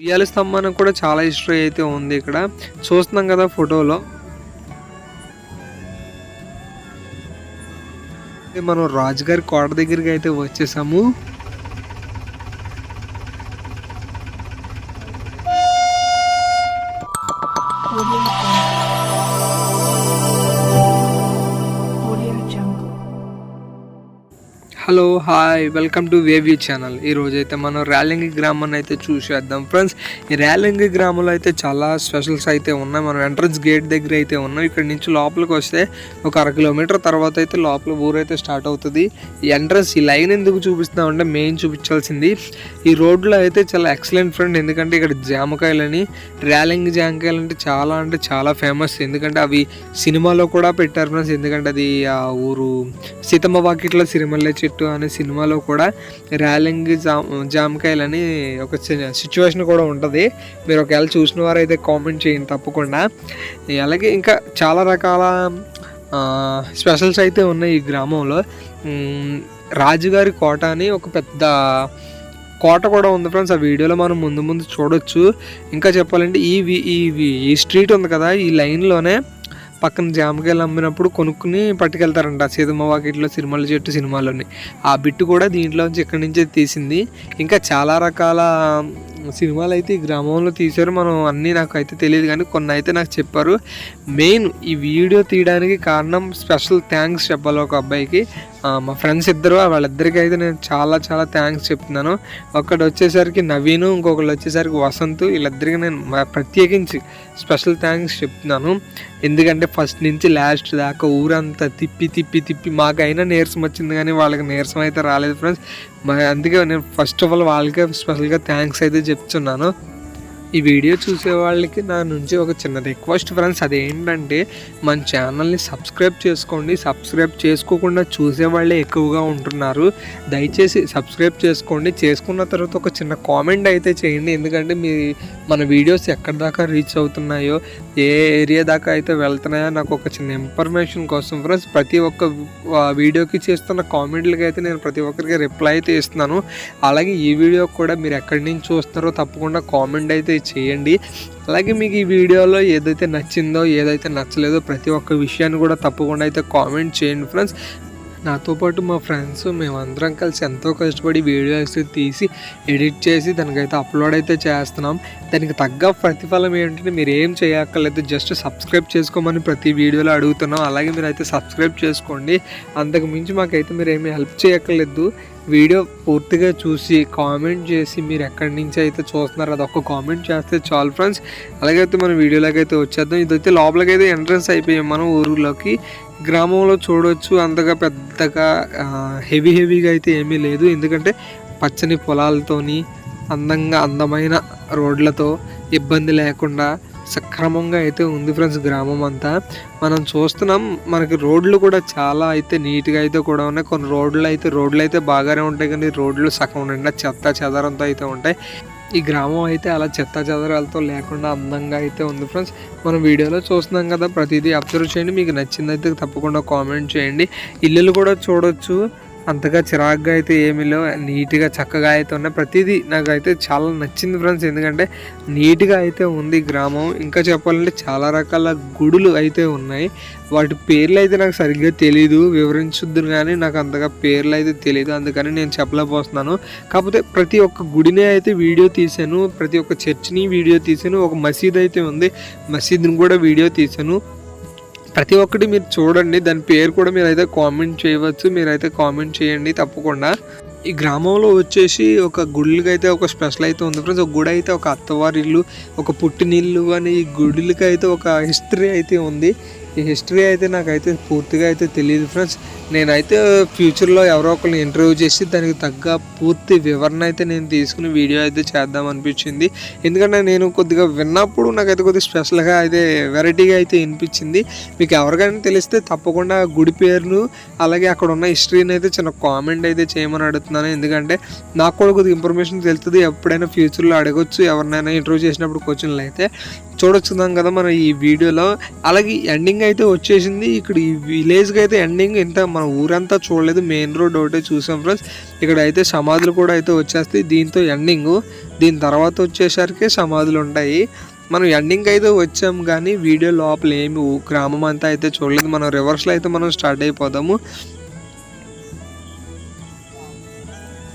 ఉయ్యాల స్తంభానికి కూడా చాలా హిస్టరీ అయితే ఉంది ఇక్కడ. చూస్తున్నాం కదా ఫోటోలో ఇది మనం రాజుగారి కోట దగ్గరికి అయితే వచ్చేసాము. Hello hi welcome to వేవ్యూ channel. ఈ రోజు అయితే మనం ర్యాలింగి గ్రామాన్ని అయితే చూసేద్దాం. ఫ్రెండ్స్ ఈ ర్యాలింగి గ్రామంలో అయితే చాలా స్పెషల్స్ అయితే ఉన్నాయి. మనం ఎంట్రన్స్ గేట్ దగ్గర అయితే ఉన్నాం. ఇక్కడ నుంచి లోపలికి వస్తే ఒక అర కిలోమీటర్ తర్వాత అయితే లోపల ఊరైతే స్టార్ట్ అవుతుంది. ఈ ఎంట్రన్స్ ఈ లైన్ ఎందుకు చూపిస్తున్నాం అంటే మెయిన్ చూపించాల్సింది ఈ రోడ్లో అయితే చాలా ఎక్సలెంట్ ఫ్రెండ్ ఎందుకంటే ఇక్కడ జామకాయలని ర్యాలింగ్ జామకాయలు అంటే చాలా అంటే చాలా ఫేమస్ ఎందుకంటే అవి సినిమాలో కూడా పెట్టారు ఫ్రెండ్స్. ఎందుకంటే అది ఆ ఊరు సీతమ్మ వాకిట్లో సిరిమల్లె చెట్టు అనే సినిమాలో కూడా ర్యాలింగ్ జామ్ జామకాయలని ఒక సిచ్యువేషన్ కూడా ఉంటుంది. మీరు ఒకవేళ చూసిన వారైతే కామెంట్ చేయండి తప్పకుండా. అలాగే ఇంకా చాలా రకాల స్పెషల్స్ అయితే ఉన్నాయి ఈ గ్రామంలో. రాజుగారి కోట అని ఒక పెద్ద కోట కూడా ఉంది ఫ్రెండ్స్. ఆ వీడియోలో మనం ముందు ముందు చూడొచ్చు. ఇంకా చెప్పాలంటే ఈ ఈ స్ట్రీట్ ఉంది కదా ఈ లైన్లోనే పక్కన జామకాయలు అమ్మినప్పుడు కొనుక్కుని పట్టుకెళ్తారంట. సీతమ్మ వాకిట్లో సినిమాల చెట్టు సినిమాలోని. ఆ బిట్టు కూడా దీంట్లోంచి ఇక్కడి నుంచే తీసింది. ఇంకా చాలా రకాల సినిమాలు అయితే ఈ గ్రామంలో తీశారు. మనం అన్నీ నాకు అయితే తెలియదు కానీ కొన్ని అయితే నాకు చెప్పారు. మెయిన్ ఈ వీడియో తీయడానికి కారణం స్పెషల్ థ్యాంక్స్ చెప్పాలి ఒక అబ్బాయికి. మా ఫ్రెండ్స్ ఇద్దరు వాళ్ళిద్దరికి అయితే నేను చాలా చాలా థ్యాంక్స్ చెప్తున్నాను. ఒకటి వచ్చేసరికి నవీను ఇంకొకళ్ళు వచ్చేసరికి వసంత్ వీళ్ళిద్దరికి నేను ప్రత్యేకించి స్పెషల్ థ్యాంక్స్ చెప్తున్నాను. ఎందుకంటే ఫస్ట్ నుంచి లాస్ట్ దాకా ఊరంతా తిప్పి తిప్పి తిప్పి మాకైనా నీరసం వచ్చింది కానీ వాళ్ళకి నీరసం అయితే రాలేదు ఫ్రెండ్స్. అందుకే నేను ఫస్ట్ ఆఫ్ ఆల్ వాళ్ళకే స్పెషల్గా థ్యాంక్స్ అయితే చెప్తున్నాను. ఈ వీడియో చూసే వాళ్ళకి నా నుంచి ఒక చిన్న రిక్వెస్ట్ ఫ్రెండ్స్ అదేంటంటే మన ఛానల్ని సబ్స్క్రైబ్ చేసుకోండి. సబ్స్క్రైబ్ చేసుకోకుండా చూసే వాళ్ళే ఎక్కువగా ఉంటున్నారు. దయచేసి సబ్స్క్రైబ్ చేసుకోండి. చేసుకున్న తర్వాత ఒక చిన్న కామెంట్ అయితే చేయండి. ఎందుకంటే మీ మన వీడియోస్ ఎక్కడి దాకా రీచ్ అవుతున్నాయో ఏ ఏరియా దాకా అయితే వెళ్తున్నాయో నాకు ఒక చిన్న ఇన్ఫర్మేషన్ కోసం ఫ్రెండ్స్ ప్రతి ఒక్క వీడియోకి చేస్తున్న కామెంట్లకి అయితే నేను ప్రతి ఒక్కరికి రిప్లై అయితే ఇస్తున్నాను. అలాగే ఈ వీడియో కూడా మీరు ఎక్కడి నుంచి చూస్తారో తప్పకుండా కామెంట్ అయితే చేయండి. అలాగే మీకు ఈ వీడియోలో ఏదైతే నచ్చిందో ఏదైతే నచ్చలేదో ప్రతి ఒక్క విషయాన్ని కూడా తప్పకుండా అయితే కామెంట్ చేయండి ఫ్రెండ్స్. నాతో పాటు మా ఫ్రెండ్స్ మేమందరం కలిసి ఎంతో కష్టపడి వీడియోస్ తీసి ఎడిట్ చేసి దానికైతే అప్లోడ్ అయితే చేస్తున్నాం. దానికి తగ్గ ప్రతిఫలం ఏంటంటే మీరు ఏం చేయక్కర్లేదు జస్ట్ సబ్స్క్రైబ్ చేసుకోమని ప్రతి వీడియోలో అడుగుతున్నాం. అలాగే మీరు అయితే సబ్స్క్రైబ్ చేసుకోండి. అంతకు మించి మాకైతే మీరు ఏమీ హెల్ప్ చేయక్కర్లేదు. వీడియో పూర్తిగా చూసి కామెంట్ చేసి మీరు ఎక్కడి నుంచి అయితే చూస్తున్నారో అది ఒక్క కామెంట్ చేస్తే చాలు ఫ్రెండ్స్. అలాగైతే మనం వీడియోలోకి అయితే వచ్చేద్దాం. ఇదైతే లోపలికైతే ఎంట్రన్స్ అయిపోయాం మనం ఊరిలోకి. గ్రామంలో చూడవచ్చు అంతగా పెద్దగా హెవీ హెవీగా అయితే ఏమీ లేదు. ఎందుకంటే పచ్చని పొలాలతోని అందంగా అందమైన రోడ్లతో ఇబ్బంది లేకుండా సక్రమంగా అయితే ఉంది ఫ్రెండ్స్ గ్రామం అంతా. మనం చూస్తున్నాం మనకి రోడ్లు కూడా చాలా అయితే నీట్గా అయితే కూడా ఉన్నాయి. కొన్ని రోడ్లు అయితే రోడ్లు అయితే బాగానే ఉంటాయి కానీ రోడ్లు సగం నిండా చెత్త చెదరంతో అయితే ఉంటాయి. ఈ గ్రామం అయితే అలా చెత్త చెదరాలతో లేకుండా అందంగా అయితే ఉంది ఫ్రెండ్స్. మనం వీడియోలో చూస్తున్నాం కదా ప్రతిదీ అబ్జర్వ్ చేయండి. మీకు నచ్చిందైతే తప్పకుండా కామెంట్ చేయండి. ఇల్లులు కూడా చూడొచ్చు. అంతగా చిరాగ్గా అయితే ఏమీ లేవు. నీట్గా చక్కగా అయితే ఉన్నాయి. ప్రతిదీ నాకైతే చాలా నచ్చింది ఫ్రెండ్స్. ఎందుకంటే నీట్గా అయితే ఉంది గ్రామం. ఇంకా చెప్పాలంటే చాలా రకాల గుడులు అయితే ఉన్నాయి. వాటి పేర్లు అయితే నాకు సరిగ్గా తెలియదు వివరించుద్దు కానీ నాకు అంతగా పేర్లు అయితే తెలియదు అందుకని నేను చెప్పలేకపోతున్నాను. కాకపోతే ప్రతి ఒక్క గుడిని అయితే వీడియో తీశాను. ప్రతి ఒక్క చర్చిని వీడియో తీశాను. ఒక మసీద్ అయితే ఉంది. మసీద్ని కూడా వీడియో తీశాను. ప్రతి ఒక్కటి మీరు చూడండి. దాని పేరు కూడా మీరు అయితే కామెంట్ చేయవచ్చు. మీరైతే కామెంట్ చేయండి తప్పకుండా. ఈ గ్రామంలో వచ్చేసి ఒక గుళ్ళకి అయితే ఒక స్పెషల్ అయితే ఉంది ఫ్రెండ్స్ ఒక గుడి అయితే ఒక అత్తవారి ఇల్లు ఒక పుట్టినిల్లు అని ఈ గుడిలకి అయితే ఒక హిస్టరీ అయితే ఉంది. ఈ హిస్టరీ అయితే నాకైతే పూర్తిగా అయితే తెలియదు ఫ్రెండ్స్. నేనైతే ఫ్యూచర్లో ఎవరో ఒకరిని ఇంటర్వ్యూ చేసి దానికి తగ్గ పూర్తి వివరణ అయితే నేను తీసుకుని వీడియో అయితే చేద్దాం అనిపించింది. ఎందుకంటే నేను కొద్దిగా విన్నప్పుడు నాకైతే కొద్దిగా స్పెషల్గా అయితే వెరైటీగా అయితే వినిపించింది. మీకు ఎవరికైనా తెలిస్తే తప్పకుండా గుడి పేరును అలాగే అక్కడ ఉన్న హిస్టరీని అయితే చిన్న కామెంట్ అయితే చేయమని అడుగుతున్నాను. ఎందుకంటే నాకు కూడా కొద్దిగా ఇన్ఫర్మేషన్ తెలుస్తుంది. ఎప్పుడైనా ఫ్యూచర్లో అడగొచ్చు. ఎవరినైనా ఇంటర్వ్యూ చేసినప్పుడు క్వశ్చన్లు అయితే చూడొచ్చుదాం కదా మనం ఈ వీడియోలో. అలాగే ఎండింగ్ అయితే వచ్చేసింది. ఇక్కడ ఈ విలేజ్కి అయితే ఎండింగ్ ఇంత మన ఊరంతా చూడలేదు. మెయిన్ రోడ్ ఒకటే చూసాం ఫ్రెండ్స్ ఇక్కడ అయితే సమాధులు కూడా అయితే వచ్చేస్తాయి. దీంతో ఎండింగ్ దీని తర్వాత వచ్చేసరికి సమాధులు ఉంటాయి. మనం ఎండింగ్ అయితే వచ్చాం కానీ వీడియో లోపల ఏమి గ్రామం అంతా అయితే చూడలేదు. మనం రివర్స్లో అయితే మనం స్టార్ట్ అయిపోదాము.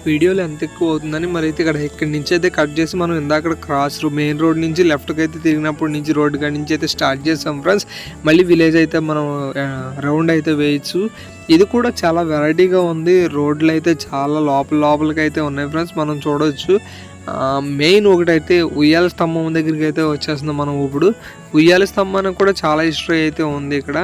వీడియో ఎంత ఎక్కువ అవుతుందని మరి అయితే ఇక్కడ ఇక్కడి నుంచి అయితే కట్ చేసి మనం ఇందాక క్రాస్ మెయిన్ రోడ్ నుంచి లెఫ్ట్కి అయితే తిరిగినప్పటి నుంచి రోడ్ కాడి నుంచి అయితే స్టార్ట్ చేసాం ఫ్రెండ్స్ మళ్ళీ విలేజ్ అయితే మనం రౌండ్ అయితే వేయచ్చు. ఇది కూడా చాలా వెరైటీగా ఉంది. రోడ్లు అయితే చాలా లోపల లోపలికి అయితే ఉన్నాయి ఫ్రెండ్స్. మనం చూడవచ్చు మెయిన్ ఒకటైతే ఉయ్యాల స్తంభం దగ్గరికి అయితే వచ్చేస్తుంది మనం ఇప్పుడు. ఉయ్యాల స్తంభానికి కూడా చాలా హిస్టరీ అయితే ఉంది ఇక్కడ.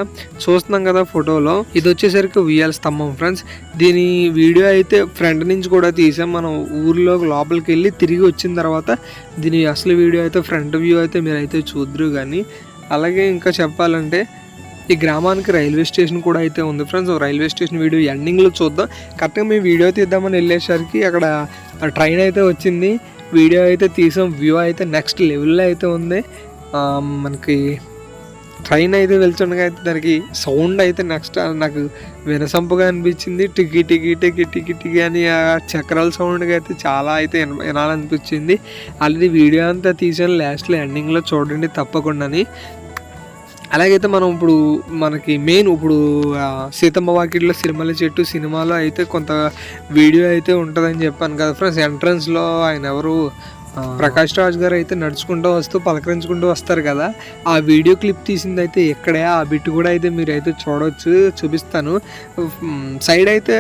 చూస్తున్నాం కదా ఫోటోలో. ఇది వచ్చేసరికి ఉయ్యాల స్తంభం ఫ్రెండ్స్. దీని వీడియో అయితే ఫ్రంట్ నుంచి కూడా తీసాం. మనం ఊర్లో లోపలికి వెళ్ళి తిరిగి వచ్చిన తర్వాత దీని అసలు వీడియో అయితే ఫ్రంట్ వ్యూ అయితే మీరు అయితే చూద్దరు కానీ అలాగే ఇంకా చెప్పాలంటే ఈ గ్రామానికి రైల్వే స్టేషన్ కూడా అయితే ఉంది ఫ్రెండ్స్. రైల్వే స్టేషన్ వీడియో ఎండింగ్లో చూద్దాం. కరెక్ట్గా మేము వీడియో తీద్దామని వెళ్ళేసరికి అక్కడ ట్రైన్ అయితే వచ్చింది. వీడియో అయితే తీసాం. వ్యూ అయితే నెక్స్ట్ లెవెల్లో అయితే ఉంది. మనకి ట్రైన్ అయితే వెళ్తుండగా అయితే దానికి సౌండ్ అయితే నెక్స్ట్ నాకు వినసంపుగా అనిపించింది. టికి టికి టికి టికి టికి అని ఆ చక్రాల సౌండ్గా అయితే చాలా అయితే వినాలనిపించింది. ఆల్రెడీ వీడియో అంతా తీసాను. లాస్ట్లో ఎండింగ్లో చూడండి తప్పకుండాని. అలాగైతే మనం ఇప్పుడు మనకి మెయిన్ ఇప్పుడు సీతమ్మ వాకిట్లో సినిమాల చెట్టు సినిమాలో అయితే కొంత వీడియో అయితే ఉంటుందని చెప్పాను కదా ఫ్రెండ్స్. ఎంట్రన్స్లో ఆయన ఎవరు? ప్రకాష్ రాజ్ గారు అయితే నడుచుకుంటూ వస్తూ పలకరించుకుంటూ వస్తారు కదా. ఆ వీడియో క్లిప్ తీసింది అయితే ఎక్కడే? ఆ బిట్ కూడా అయితే మీరు అయితే చూడవచ్చు చూపిస్తాను సైడ్ అయితే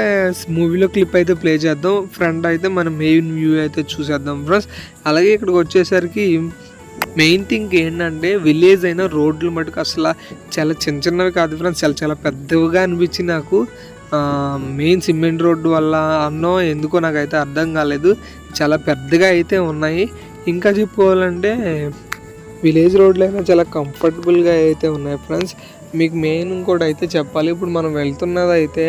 మూవీలో క్లిప్ అయితే ప్లే చేద్దాం. ఫ్రంట్ అయితే మనం మెయిన్ వ్యూ అయితే చూసేద్దాం ఫ్రెండ్స్. అలాగే ఇక్కడికి వచ్చేసరికి మెయిన్ థింగ్ ఏంటంటే విలేజ్ అయినా రోడ్లు మటుకు అసలు చాలా చిన్న చిన్నవి కాదు ఫ్రెండ్స్ చాలా చాలా పెద్దవిగా అనిపించి నాకు మెయిన్ సిమెంట్ రోడ్డు వల్ల అన్నో ఎందుకో నాకైతే అర్థం కాలేదు. చాలా పెద్దగా అయితే ఉన్నాయి. ఇంకా చెప్పుకోవాలంటే విలేజ్ రోడ్లు అయినా చాలా కంఫర్టబుల్గా అయితే ఉన్నాయి ఫ్రెండ్స్. మీకు మెయిన్ ఇంకోటి అయితే చెప్పాలి. ఇప్పుడు మనం వెళ్తున్నది అయితే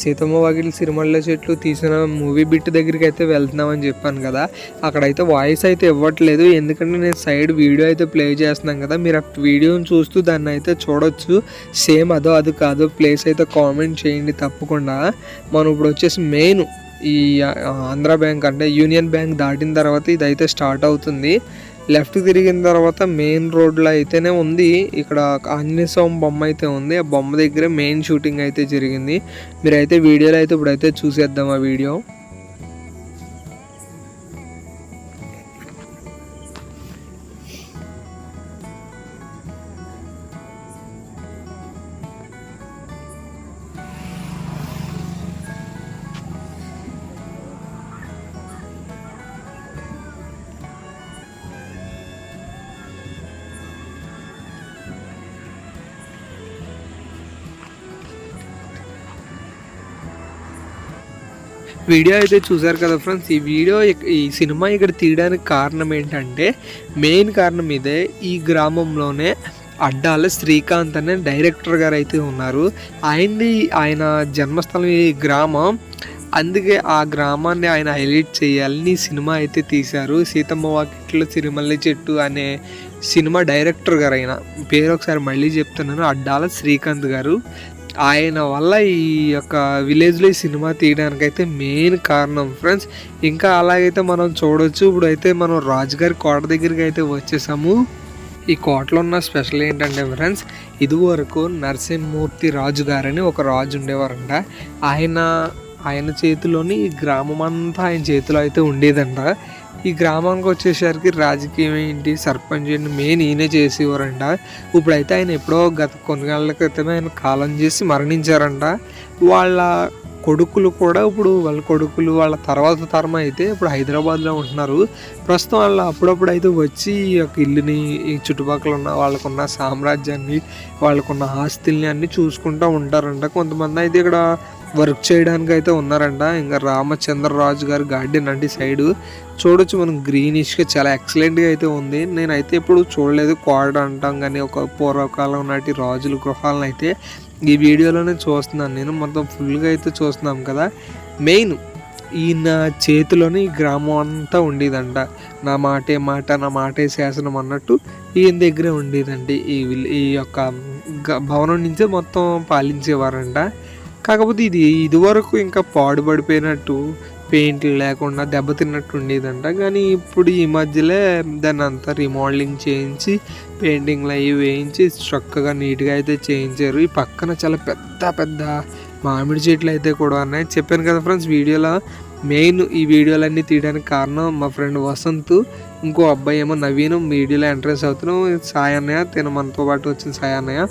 సీతమ్మ వాకిలి సిరిమల్ల చెట్లు తీసిన మూవీ బిట్ దగ్గరికి అయితే వెళ్తున్నామని చెప్పాను కదా. అక్కడైతే వాయిస్ అయితే ఇవ్వట్లేదు. ఎందుకంటే నేను సైడ్ వీడియో అయితే ప్లే చేస్తున్నాను కదా. మీరు ఆ వీడియోని చూస్తూ దాన్ని అయితే చూడొచ్చు. సేమ్ అదో అది కాదో ప్లేస్ అయితే కామెంట్ చేయండి తప్పకుండా. మనం ఇప్పుడు వచ్చేసి మెయిన్ ఈ ఆంధ్ర బ్యాంక్ అంటే యూనియన్ బ్యాంక్ దాటిన తర్వాత ఇది అయితే స్టార్ట్ అవుతుంది. లెఫ్ట్ తిరిగిన తర్వాత మెయిన్ రోడ్లో అయితేనే ఉంది. ఇక్కడ ఆంజనేయ స్వామి బొమ్మ అయితే ఉంది. ఆ బొమ్మ దగ్గర మెయిన్ షూటింగ్ అయితే జరిగింది. మీరైతే వీడియోలో అయితే ఇప్పుడైతే చూసేద్దాం ఆ వీడియో. వీడియో అయితే చూసారు కదా ఫ్రెండ్స్ ఈ వీడియో ఈ సినిమా ఇక్కడ తీయడానికి కారణం ఏంటంటే మెయిన్ కారణం ఇదే ఈ గ్రామంలోనే అడ్డాల శ్రీకాంత్ అనే డైరెక్టర్ గారు అయితే ఉన్నారు. ఆయనది ఆయన జన్మస్థలం ఈ గ్రామం. అందుకే ఆ గ్రామాన్ని ఆయన హైలైట్ చేయాలని సినిమా అయితే తీశారు. సీతమ్మ వాకిట్లో సిరిమల్లి చెట్టు అనే సినిమా డైరెక్టర్ గారు ఆయన పేరు ఒకసారి మళ్ళీ చెప్తున్నాను అడ్డాల శ్రీకాంత్ గారు. ఆయన వల్ల ఈ యొక్క విలేజ్లో ఈ సినిమా తీయడానికైతే మెయిన్ కారణం. ఫ్రెండ్స్ ఇంకా అలాగైతే మనం చూడొచ్చు. ఇప్పుడు అయితే మనం రాజుగారి కోట దగ్గరికి అయితే వచ్చేసాము. ఈ కోటలో ఉన్న స్పెషల్ ఏంటంటే ఫ్రెండ్స్ ఇదివరకు నరసింహమూర్తి రాజు గారని ఒక రాజు ఉండేవారంట. ఆయన ఆయన చేతిలోని ఈ గ్రామం అంతా ఆయన చేతిలో అయితే ఉండేదంట. ఈ గ్రామానికి వచ్చేసరికి రాజకీయం ఏంటి? సర్పంచ్ ఏంటి? మెయిన్ ఈయనే చేసేవారంట. ఇప్పుడైతే ఆయన ఎప్పుడో గత కొన్ని నెలల క్రితమే ఆయన కాలం చేసి మరణించారంట. వాళ్ళ కొడుకులు కూడా ఇప్పుడు వాళ్ళ కొడుకులు వాళ్ళ తర్వాత తరం అయితే ఇప్పుడు హైదరాబాద్లో ఉంటున్నారు. ప్రస్తుతం వాళ్ళు అప్పుడప్పుడు అయితే వచ్చి ఈ యొక్క ఇల్లుని ఈ చుట్టుపక్కల ఉన్న వాళ్ళకున్న సామ్రాజ్యాన్ని వాళ్ళకున్న ఆస్తుల్ని అన్నీ చూసుకుంటూ ఉంటారంట. కొంతమంది అయితే ఇక్కడ వర్క్ చేయడానికి అయితే ఉన్నారంట. ఇంకా రామచంద్రరాజు గారి గార్డెన్ అంటే సైడ్. చూడొచ్చు మనం గ్రీనిష్గా చాలా ఎక్సలెంట్గా అయితే ఉంది. నేనైతే ఎప్పుడు చూడలేదు. కోడ అంటాం కానీ ఒక పూర్వకాలం నాటి రాజుల గృహాలను అయితే ఈ వీడియోలోనే చూస్తున్నాను. నేను మొత్తం ఫుల్గా అయితే చూస్తున్నాం కదా. మెయిన్ ఈయన చేతిలోని ఈ గ్రామం అంతా ఉండేదంట. నా మాటే మాట నా మాటే శాసనం అన్నట్టు ఈయన దగ్గరే ఉండేదండి. ఈ ఈ యొక్క గ- భవనం నుంచే మొత్తం పాలించేవారంట. కాకపోతే ఇది ఇదివరకు ఇంకా పాడుపడిపోయినట్టు పెయింట్లు లేకుండా దెబ్బతిన్నట్టు ఉండేదంట. కానీ ఇప్పుడు ఈ మధ్యలో దాన్ని అంతా రిమోడలింగ్ చేయించి పెయింటింగ్లు అవి వేయించి చక్కగా నీట్గా అయితే చేయించారు. ఈ పక్కన చాలా పెద్ద పెద్ద మామిడి చెట్లు అయితే కూడా ఉన్నాయి. చెప్పాను కదా ఫ్రెండ్స్ వీడియోలో మెయిన్ ఈ వీడియోలన్నీ తీయడానికి కారణం మా ఫ్రెండ్ వసంత్. ఇంకో అబ్బాయి ఏమో నవీనం. వీడియోలో ఎంట్రెన్స్ అవుతున్నాం. సాయన్నయ్య తిన మనతో పాటు వచ్చిన సాయన్నయ్య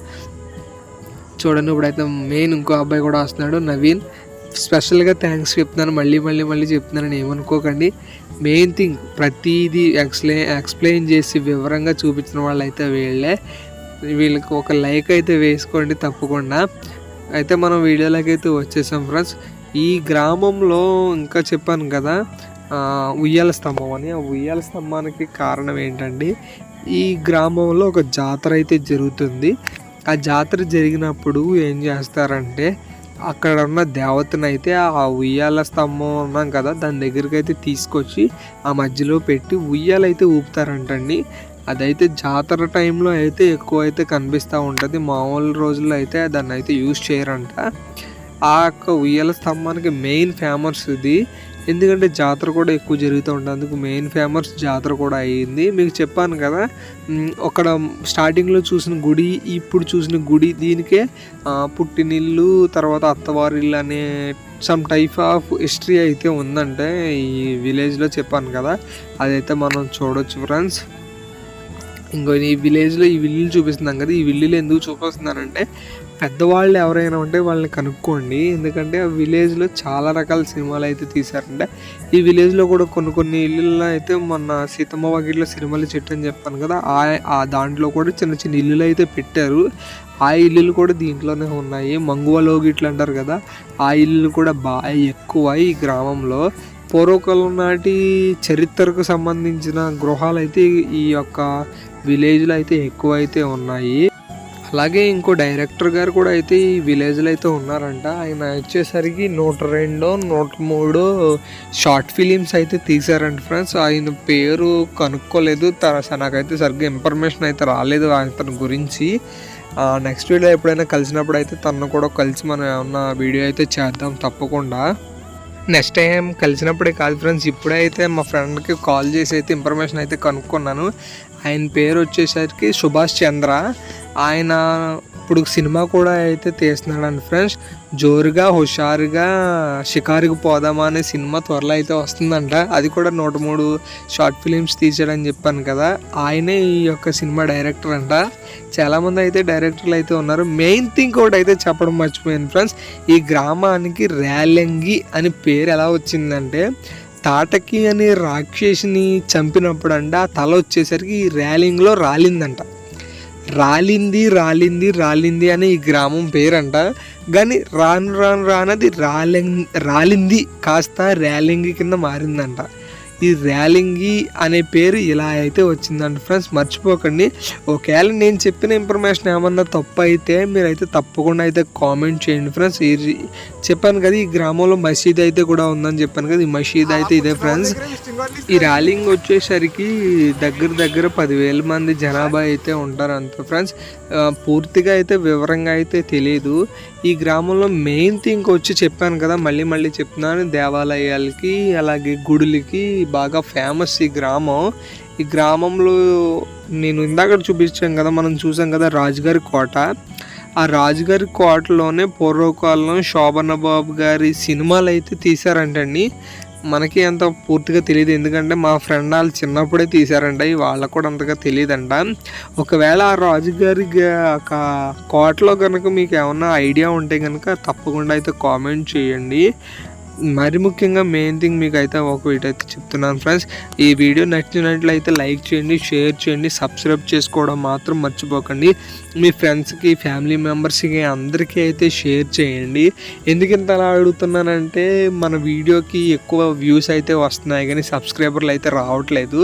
చూడండి. ఇప్పుడైతే మెయిన్ ఇంకో అబ్బాయి కూడా వస్తున్నాడు నవీన్. స్పెషల్గా థ్యాంక్స్ చెప్తున్నాను. మళ్ళీ మళ్ళీ మళ్ళీ చెప్తున్నాను. ఏమనుకోకండి. మెయిన్ థింగ్ ప్రతిదీ ఎక్స్ప్లెయిన్ ఎక్స్ప్లెయిన్ చేసి వివరంగా చూపించిన వాళ్ళు అయితే వీళ్ళే. వీళ్ళకి ఒక లైక్ అయితే వేసుకోండి తప్పకుండా. అయితే మనం వీడియోలోకి అయితే వచ్చేసాం ఫ్రెండ్స్ ఈ గ్రామంలో ఇంకా చెప్పాను కదా ఉయ్యాల స్తంభం అని. ఆ ఉయ్యాల స్తంభానికి కారణం ఏంటంటే ఈ గ్రామంలో ఒక జాతర అయితే జరుగుతుంది. ఆ జాతర జరిగినప్పుడు ఏం చేస్తారంటే అక్కడ ఉన్న దేవతను అయితే ఆ ఉయ్యాల స్తంభం ఉన్నాం కదా దాని దగ్గరికి అయితే తీసుకొచ్చి ఆ మధ్యలో పెట్టి ఉయ్యాలైతే ఊపుతారంటండి. అదైతే జాతర టైంలో అయితే ఎక్కువ అయితే కనిపిస్తూ ఉంటుంది. మామూలు రోజుల్లో అయితే దాన్ని అయితే యూజ్ చేయరంట. ఆ యొక్క ఉయ్యాల స్తంభానికి మెయిన్ ఫేమస్ ఇది ఎందుకంటే జాతర కూడా ఎక్కువ జరుగుతూ ఉంటుంది. అందుకు మెయిన్ ఫేమస్ జాతర కూడా అయ్యింది. మీకు చెప్పాను కదా అక్కడ స్టార్టింగ్లో చూసిన గుడి ఇప్పుడు చూసిన గుడి దీనికే పుట్టినిల్లు తర్వాత అత్తవారిల్లు అనే సమ్ టైప్ ఆఫ్ హిస్టరీ అయితే ఉందంటే ఈ విలేజ్లో చెప్పాను కదా. అదైతే మనం చూడొచ్చు ఫ్రెండ్స్ ఇంకో ఈ విలేజ్లో ఈ విల్లులు చూపిస్తున్నాం కదా ఈ విల్లులు ఎందుకు చూపిస్తున్నానంటే పెద్దవాళ్ళు ఎవరైనా ఉంటే వాళ్ళని కనుక్కోండి. ఎందుకంటే ఆ విలేజ్లో చాలా రకాల సినిమాలు అయితే తీశారంటే. ఈ విలేజ్లో కూడా కొన్ని కొన్ని ఇల్లుల్లో అయితే మొన్న సీతమ్మ వాకిట్లో సినిమాలు చెట్టు అని చెప్పాను కదా ఆ ఆ దాంట్లో కూడా చిన్న చిన్న ఇల్లులు అయితే పెట్టారు. ఆ ఇల్లులు కూడా దీంట్లోనే ఉన్నాయి. మంగువ ఇట్లు అంటారు కదా ఆ ఇల్లులు కూడా బాగా ఎక్కువ ఈ గ్రామంలో. పూర్వకాలం నాటి చరిత్రకు సంబంధించిన గృహాలు అయితే ఈ యొక్క విలేజ్లో అయితే ఎక్కువ అయితే ఉన్నాయి. అలాగే ఇంకో డైరెక్టర్ గారు కూడా అయితే ఈ విలేజ్లో అయితే ఉన్నారంట. ఆయన వచ్చేసరికి నూట రెండు నూట మూడో షార్ట్ ఫిలిమ్స్ అయితే తీశారంట ఫ్రెండ్స్. ఆయన పేరు కనుక్కోలేదు. నాకైతే సరిగ్గా ఇన్ఫర్మేషన్ అయితే రాలేదు అతని గురించి. నెక్స్ట్ వీడియో ఎప్పుడైనా కలిసినప్పుడు అయితే తను కూడా కలిసి మనం ఏమన్నా వీడియో అయితే చేద్దాం తప్పకుండా. నెక్స్ట్ టైం కలిసినప్పుడే కాదు ఫ్రెండ్స్ ఇప్పుడైతే మా ఫ్రెండ్కి కాల్ చేసి అయితే ఇన్ఫర్మేషన్ అయితే కనుక్కున్నాను. ఆయన పేరు వచ్చేసరికి సుభాష్ చంద్ర. ఆయన ఇప్పుడు సినిమా కూడా అయితే తీస్తున్నాడు ఫ్రెండ్స్ జోరుగా హుషారుగా షికారుకి పోదామా అనే సినిమా త్వరలో అయితే వస్తుందంట. అది కూడా నూట మూడు షార్ట్ ఫిలిమ్స్ తీసాడని చెప్పాను కదా. ఆయనే ఈ యొక్క సినిమా డైరెక్టర్ అంట. చాలామంది అయితే డైరెక్టర్లు అయితే ఉన్నారు. మెయిన్ థింగ్ ఒకటి అయితే చెప్పడం మర్చిపోయాను ఫ్రెండ్స్. ఈ గ్రామానికి రేలంగి అని పేరు ఎలా వచ్చిందంటే తాటకి అనే రాక్షసిని చంపినప్పుడు అంట ఆ తల వచ్చేసరికి ఈ ర్యాలింగ్లో రాలిందంట. రాలింది రాలింది రాలింది అనే ఈ గ్రామం పేరంట. కానీ రాను రాను రానది రాలింగ్ రాలింది కాస్త ర్యాలింగ్ కింద మారిందంట. ఈ ర్యాలింగి అనే పేరు ఇలా అయితే వచ్చిందంట ఫ్రెండ్స్. మర్చిపోకండి. ఒకవేళ నేను చెప్పిన ఇన్ఫర్మేషన్ ఏమన్నా తప్పు అయితే మీరైతే తప్పకుండా అయితే కామెంట్ చేయండి ఫ్రెండ్స్. ఈ చెప్పాను కదా ఈ గ్రామంలో మసీద్ అయితే కూడా ఉందని చెప్పాను కదా ఈ మసీద్ అయితే ఇదే ఫ్రెండ్స్. ఈ ర్యాలింగ్ వచ్చేసరికి దగ్గర దగ్గర పదివేల మంది జనాభా అయితే ఉంటారు అంత ఫ్రెండ్స్ పూర్తిగా అయితే వివరంగా అయితే తెలియదు ఈ గ్రామంలో మెయిన్ థింగ్ వచ్చి చెప్పాను కదా మళ్ళీ మళ్ళీ చెప్తున్నాను. దేవాలయాలకి అలాగే గుడులకి బాగా ఫేమస్ ఈ గ్రామం. ఈ గ్రామంలో నేను ఇందాక చూపించాను కదా మనం చూసాం కదా రాజుగారి కోట. ఆ రాజుగారి కోటలోనే పూర్వకాలంలో శోభన్నబాబు గారి సినిమాలు అయితే తీశారంటండి. మనకి అంత పూర్తిగా తెలియదు ఎందుకంటే మా ఫ్రెండ్ వాళ్ళు చిన్నప్పుడే తీశారంట. వాళ్ళకు కూడా అంతగా తెలియదంట ఒకవేళ ఆ రాజుగారి ఒక కోటలో కనుక మీకు ఏమన్నా ఐడియా ఉంటే కనుక తప్పకుండా అయితే కామెంట్ చేయండి. మరి ముఖ్యంగా మెయిన్ థింగ్ మీకు అయితే ఒక వీడియో అయితే చెప్తున్నాను ఫ్రెండ్స్ ఈ వీడియో నచ్చినట్లయితే లైక్ చేయండి షేర్ చేయండి సబ్స్క్రైబ్ చేసుకోవడం మాత్రం మర్చిపోకండి. మీ ఫ్రెండ్స్కి ఫ్యామిలీ మెంబర్స్కి అందరికీ అయితే షేర్ చేయండి. ఎందుకు ఇంత అలా అడుగుతున్నానంటే మన వీడియోకి ఎక్కువ వ్యూస్ అయితే వస్తున్నాయి కానీ సబ్స్క్రైబర్లు అయితే రావట్లేదు.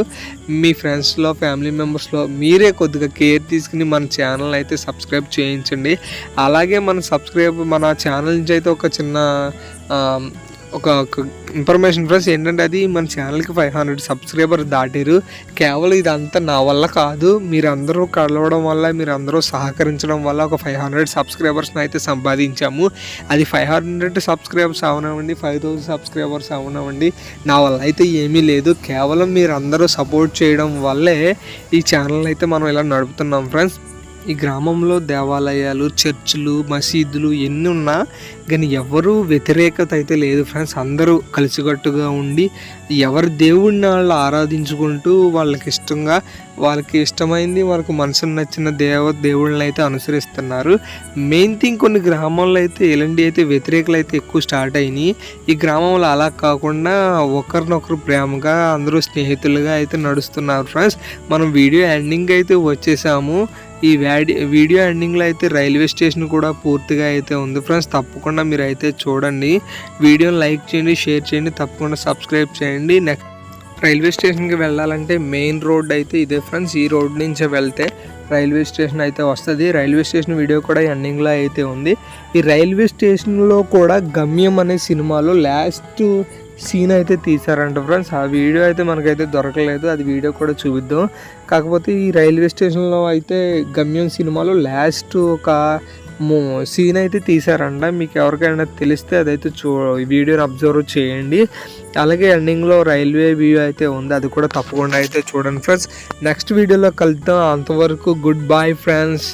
మీ ఫ్రెండ్స్లో ఫ్యామిలీ మెంబర్స్లో మీరే కొద్దిగా కేర్ తీసుకుని మన ఛానల్ అయితే సబ్స్క్రైబ్ చేయించండి. అలాగే మన సబ్స్క్రైబ్ మన ఛానల్ నుంచి అయితే ఒక చిన్న ఒక ఇన్ఫర్మేషన్ ఫ్రెండ్స్ ఏంటంటే అది మన ఛానల్కి ఫైవ్ హండ్రెడ్ సబ్స్క్రైబర్ దాటారు. కేవలం ఇదంతా నా వల్ల కాదు. మీరందరూ కలవడం వల్ల మీరు అందరూ సహకరించడం వల్ల ఒక ఫైవ్ హండ్రెడ్ సబ్స్క్రైబర్స్ని అయితే సంపాదించాము. అది ఫైవ్ హండ్రెడ్ సబ్స్క్రైబర్స్ అవనివ్వండి ఫైవ్ థౌసండ్ సబ్స్క్రైబర్స్ అవనివ్వండి నా వల్ల అయితే ఏమీ లేదు. కేవలం మీరందరూ సపోర్ట్ చేయడం వల్లే ఈ ఛానల్ అయితే మనం ఇలా నడుపుతున్నాం ఫ్రెండ్స్. ఈ గ్రామంలో దేవాలయాలు చర్చిలు మసీదులు ఎన్ని ఉన్నా కానీ ఎవరు వ్యతిరేకత అయితే లేదు ఫ్రెండ్స్. అందరూ కలిసికట్టుగా ఉండి ఎవరి దేవుడిని వాళ్ళు ఆరాధించుకుంటూ వాళ్ళకి ఇష్టంగా వాళ్ళకి ఇష్టమైంది వాళ్ళకి మనసుకు నచ్చిన దేవ దేవుళ్ళని అయితే అనుసరిస్తున్నారు. మెయిన్ థింగ్ కొన్ని గ్రామాల్లో అయితే ఎలాంటి అయితే వ్యతిరేకలు అయితే ఎక్కువ స్టార్ట్ అయినాయి. ఈ గ్రామంలో అలా కాకుండా ఒకరినొకరు ప్రేమగా అందరూ స్నేహితులుగా అయితే నడుస్తున్నారు ఫ్రెండ్స్. మనం వీడియో ఎండింగ్ అయితే వచ్చేసాము. ఈ వ్యాడి వీడియో ఎండింగ్లో అయితే రైల్వే స్టేషన్ కూడా పూర్తిగా అయితే ఉంది. ఫ్రెండ్స్ తప్పకుండా మీరు అయితే చూడండి. వీడియోని లైక్ చేయండి షేర్ చేయండి తప్పకుండా సబ్స్క్రైబ్ చేయండి. నెక్స్ట్ రైల్వే స్టేషన్కి వెళ్ళాలంటే మెయిన్ రోడ్ అయితే ఇదే ఫ్రెండ్స్. ఈ రోడ్ నుంచి వెళ్తే రైల్వే స్టేషన్ అయితే వస్తుంది. రైల్వే స్టేషన్ వీడియో కూడా ఎండింగ్లో అయితే ఉంది. ఈ రైల్వే స్టేషన్లో కూడా గమ్యం అనే సినిమాలో లాస్ట్ సీన్ అయితే తీశారంట ఫ్రెండ్స్. ఆ వీడియో అయితే మనకైతే దొరకలేదు. అది వీడియో కూడా చూపిద్దాం. కాకపోతే ఈ రైల్వే స్టేషన్లో అయితే గమ్యం సినిమాలో లాస్ట్ ఒక సీన్ అయితే తీసారంట మీకు ఎవరికైనా తెలిస్తే అదైతే చూ వీడియోని అబ్జర్వ్ చేయండి. అలాగే ఎండింగ్లో రైల్వే వ్యూ అయితే ఉంది. అది కూడా తప్పకుండా అయితే చూడండి ఫ్రెండ్స్. నెక్స్ట్ వీడియోలో కలుద్దాం. అంతవరకు గుడ్ బాయ్ ఫ్రెండ్స్